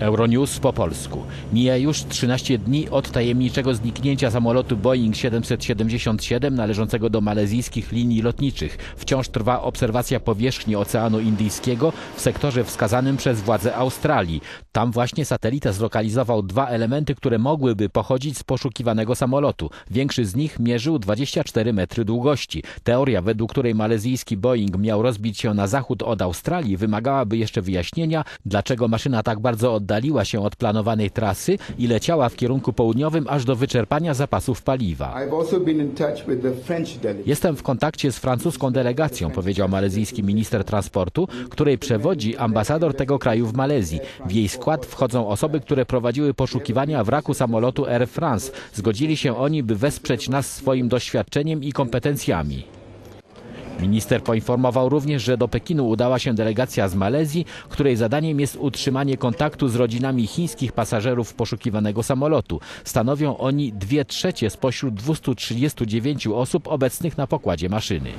Euronews po polsku. Mija już 13 dni od tajemniczego zniknięcia samolotu Boeing 777 należącego do malezyjskich linii lotniczych. Wciąż trwa obserwacja powierzchni Oceanu Indyjskiego w sektorze wskazanym przez władze Australii. Tam właśnie satelita zlokalizował dwa elementy, które mogłyby pochodzić z poszukiwanego samolotu. Większy z nich mierzył 24 metry długości. Teoria, według której malezyjski Boeing miał rozbić się na zachód od Australii, wymagałaby jeszcze wyjaśnienia, dlaczego maszyna tak bardzo oddaliła się od planowanej trasy i leciała w kierunku południowym aż do wyczerpania zapasów paliwa. Jestem w kontakcie z francuską delegacją, powiedział malezyjski minister transportu, której przewodzi ambasador tego kraju w Malezji. W jej skład wchodzą osoby, które prowadziły poszukiwania wraku samolotu Air France. Zgodzili się oni, by wesprzeć nas swoim doświadczeniem i kompetencjami. Minister poinformował również, że do Pekinu udała się delegacja z Malezji, której zadaniem jest utrzymanie kontaktu z rodzinami chińskich pasażerów poszukiwanego samolotu. Stanowią oni dwie trzecie spośród 239 osób obecnych na pokładzie maszyny.